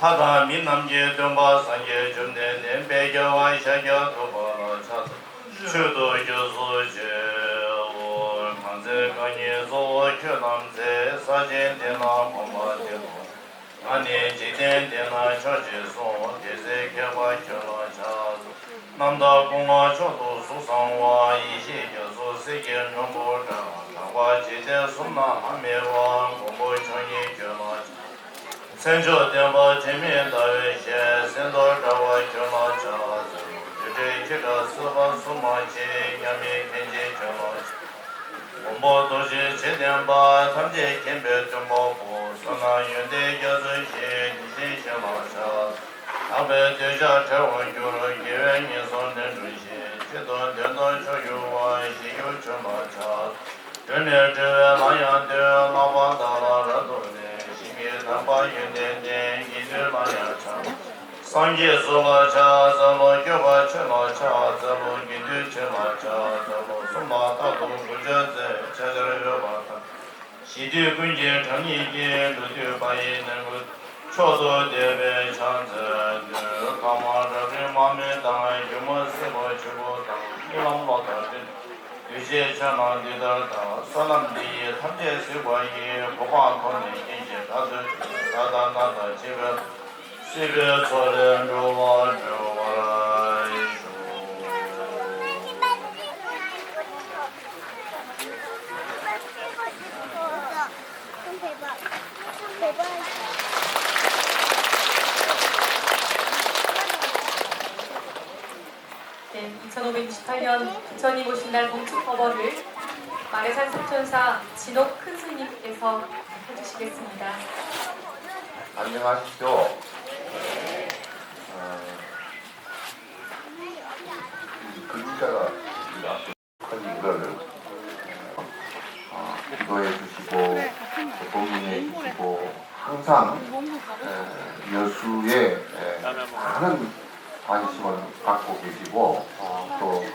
하다 민남제 dom바 상예 좀 내내 배겨와 샤겨 도바라 차서 추도 교수 제월 강제 강예 소 교남제 사진 대나 엄마대로 아니 지된 대나 처지소 대세 개발 결혼 차서 남다 공화 저도 수상와 이시 교수 세계 정보가 나와 지대 손나 하메와 공부 전이 결혼 Senjo tenpa jimi dawe she, sendo dawa kyoma chawa zu, yude kira suba suma chi, yami kenji chama chi. Ombo doshi chi tenpa, tamji kenpe chumbo pu, sana yude gyazu she, nishi chama cha. Abe deja chewa gyuru, yewe nyeson tenru she, chido tendo choyu wa, shiyu chama cha. Dunir chewe mayan dewa, mawa dala rado ne, pa yun ten ten yi tu ma ya cha san je su la cha za lo gyo pa che la cha za lo gi tu che la cha za lo su ma ta tu gu je ze cha cha ra gyo pa ta si tu gun je chang yi je lu tu pa yi na gu cho su de be chang ze de ka ma ra ge ma me dang yu ma se ma chu bo dang yi lang ma ta de 유지자 나디다다 선남비 삼재세 와이게 보관권이 이제 다들 다다다다 지금 시베 저런 로마 로마 대박. 대박. 네, 2568년 부처님 오신 날 봉축 법어를 마레산 삼천사 진옥 큰 스님께서 해주시겠습니다. 안녕하십시오. 어, 이 앞에 큰 이거를 어, 기도해 주시고 또 고민해 주시고 항상 에, 여수에 에, 많은 관심을 갖고 계시고 어, 또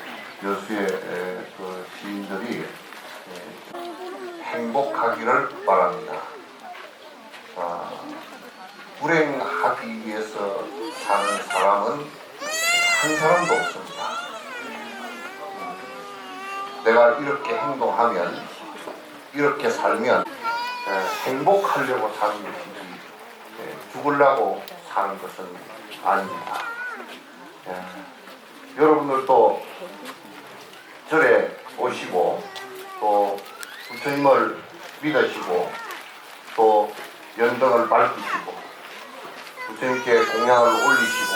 여수의 에, 그 시민들이 에, 행복하기를 바랍니다. 아, 불행하기 위해서 사는 사람은 한 사람도 없습니다. 음, 내가 이렇게 행동하면, 이렇게 살면 에, 행복하려고 사는 것이지 에, 죽으려고 사는 것은 아닙니다. 에, 여러분들도 절에 오시고 또 부처님을 믿으시고 또 연등을 밝히시고 부처님께 공양을 올리시고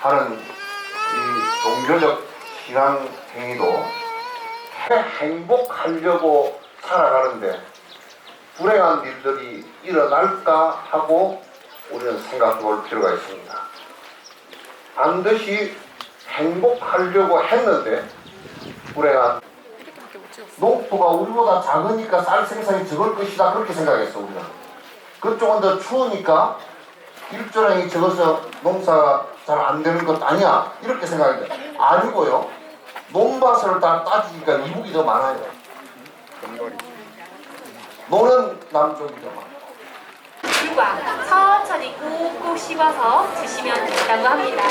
하는 이 종교적 신앙 행위도 행복하려고 살아가는데 불행한 일들이 일어날까 하고 우리는 생각해 볼 필요가 있습니다. 반드시 행복하려고 했는데 불행한 농토가 우리보다 작으니까 쌀 생산이 적을 것이다 그렇게 생각했어 우리는 그쪽은 더 추우니까 일조량이 적어서 농사가 잘 안 되는 것 아니야. 이렇게 생각했는데. 아니고요. 논밭을 다 따지니까 이북이 더 많아요. 노는 남쪽이 더 꿀과 천천히 꾹꾹 씹어서 드시면 된다고 합니다.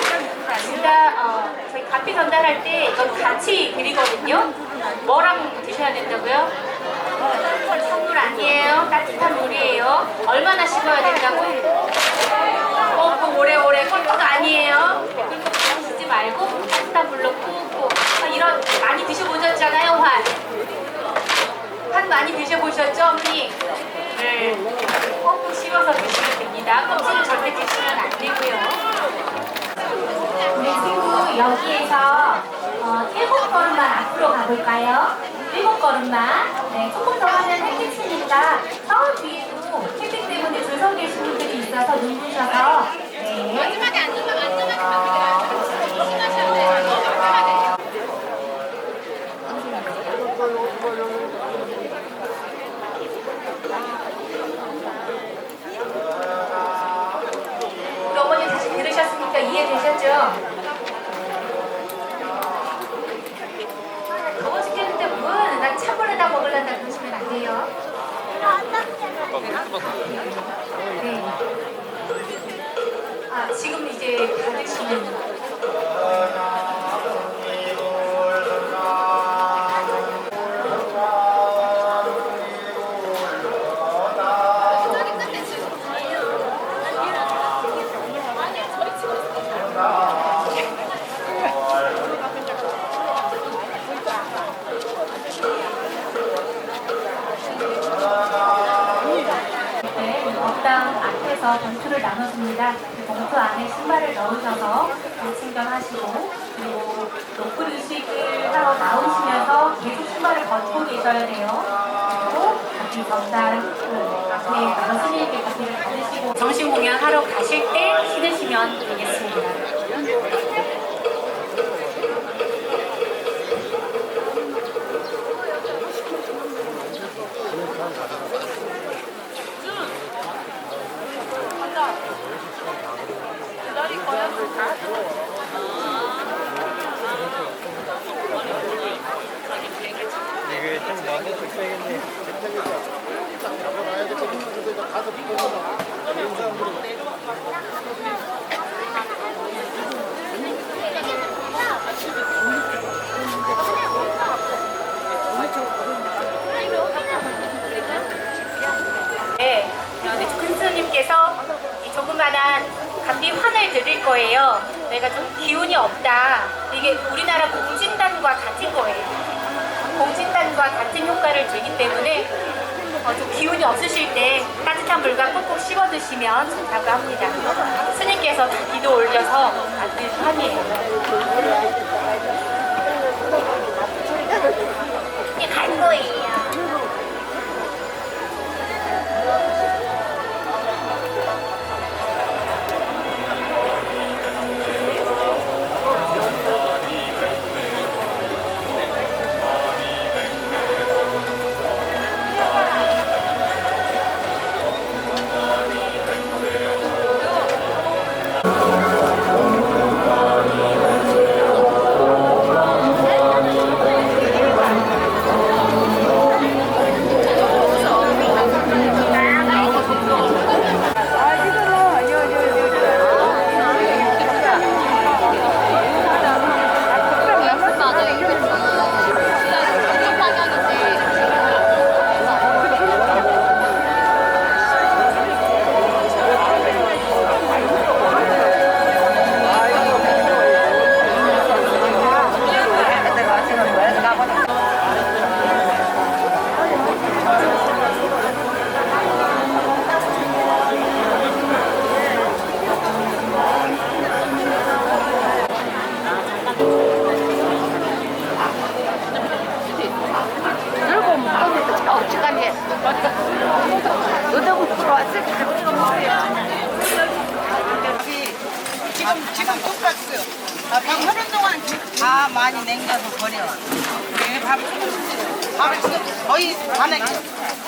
진짜 어, 저희 가피 전달할 때 이건 같이 드리거든요. 뭐랑 드셔야 된다고요? 선물 아니에요. 따뜻한 물이에요. 얼마나 씹어야 된다고? 꼭꼭 오래오래 꿀꺽 아니에요. 꿀꺽 드시지 말고 따뜻한 물로 꾹꾹 드셔보셨잖아요, 활. 활 많이 드셔보셨죠, 어머니? 네. 꼭꼭 씹어서 드시 면 됩니다. 껍질을 절대 드시면 안 되고요. 우리 친구 여기에서 어, 일곱 걸음만 앞으로 가볼까요? 일곱 걸음만. 네, 조금 더 하면 햇빛이니까 저 뒤에도 햇빛 때문에 줄 서 계신 분들이 있어서 눈부셔서 네. 마지막에 앉으면 우리 어머니 다시 들으셨으니까 이해되셨죠? 더워 죽겠는데 뭘? 난 찬물에다 먹으려다 그러시면 안 돼요. 네. 아, 지금 이제 받으시는 봉투를 나눠줍니다. 그 봉투 안에 신발을 넣으셔서 챙겨하시고 그리고 노크 의식을 하러 나오시면서 계속 신발을 벗고 계셔야 돼요. 그리고 각기 법당 그 앞에 스님께 커피를 받으시고 정신 공연 하러 가실 때 신으시면 되겠습니다. 큰 스님께서 이 조그만한 감비 환을 드릴 거예요. 내가 좀 기운이 없다. 이게 우리나라 공진단과 같은 거예요. 공진단과 같은 효과를 주기 때문에 어, 좀 기운이 없으실 때 따뜻한 물과 꼭꼭 씹어 드시면 좋다고 합니다. 스님께서 기도 올려서 만든 환이에요. 이게 갈 거예요. 지금 지금 똑같고요. 아, 밥 하는 동안 다 많이 냉겨서 버려. 네, 밥 밥을 지금 거의 다 냉겨.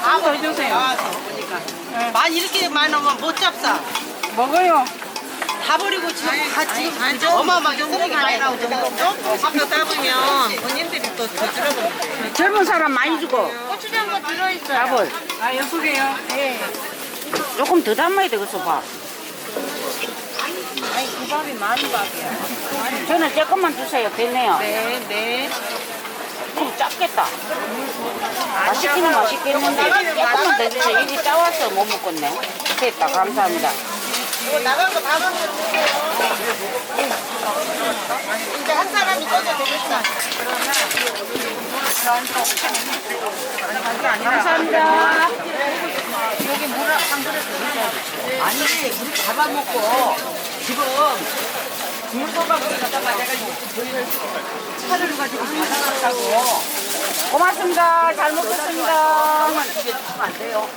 아무 해주세요. 나와서 보니까 많이 이렇게 많이 넣으면 못 잡사. 먹어요. 다 버리고 지금 다 지금 어마어마하게 쓰레기 많이 나오죠. 조금 밥도 따보면 본인들이 또더 줄어버려. 젊은 사람 많이 주고 고추장도 들어있어요. 밥을 아 개요. 네. 조금 더 담아야 되겠어 밥. 아니 그 밥이 많은 밥이야. 저는 조금만 주세요. 됐네요. 네 네. 그럼 작겠다. 맛있기는 맛있겠는데 조금만 더 주세요. 이게 짜와서 못 먹겠네. 됐다. 감사합니다. 이거 나간 거다 먹으면 돼요. 이제 한 사람이 꺼져 되겠다. 감사합니다. 여기 물을 한 그릇 드셔야지. 아니, 우리 잡아먹고 지금 물소박을 갖다가 내가 저희를 차를 가지고 받아놨다고. 고맙습니다. 잘 먹겠습니다. 그만 이게 주면 안 돼요.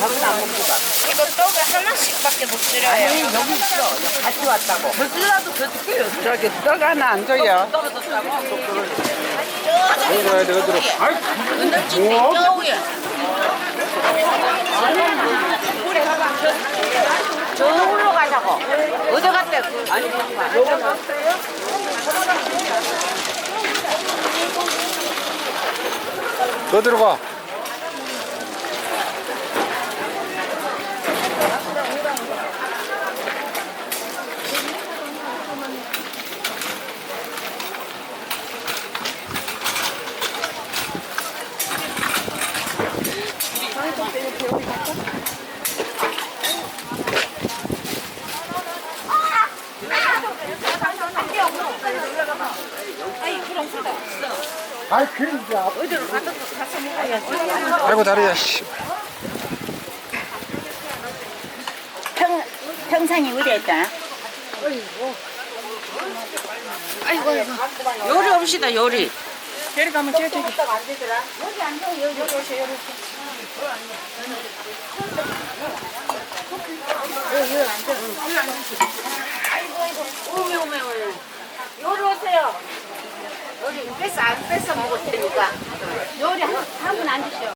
밥은 안 먹고 가. 이거 떡을 하나씩밖에 못 드려요. 아니, 여기 있어. 여기 같이 왔다고. 더 쓰라도 더 줄게요. 저기 떡 하나 안 줘요. 떨어졌다고. 어디로 어디로 어디로. 저울로 가자고. 어디 갔대? 아니, 어디로 가? 아이 그냥 어디로 가서 가서 먹어야지. 아이고 다리야 씨. 평, 평상이 어디 있다? 요리 없시다, 요리. 저리 가면 저기. 요리 오세요. 요리 뺏어 안 뺏어 먹을 테니까. 요리 한분 앉으시오.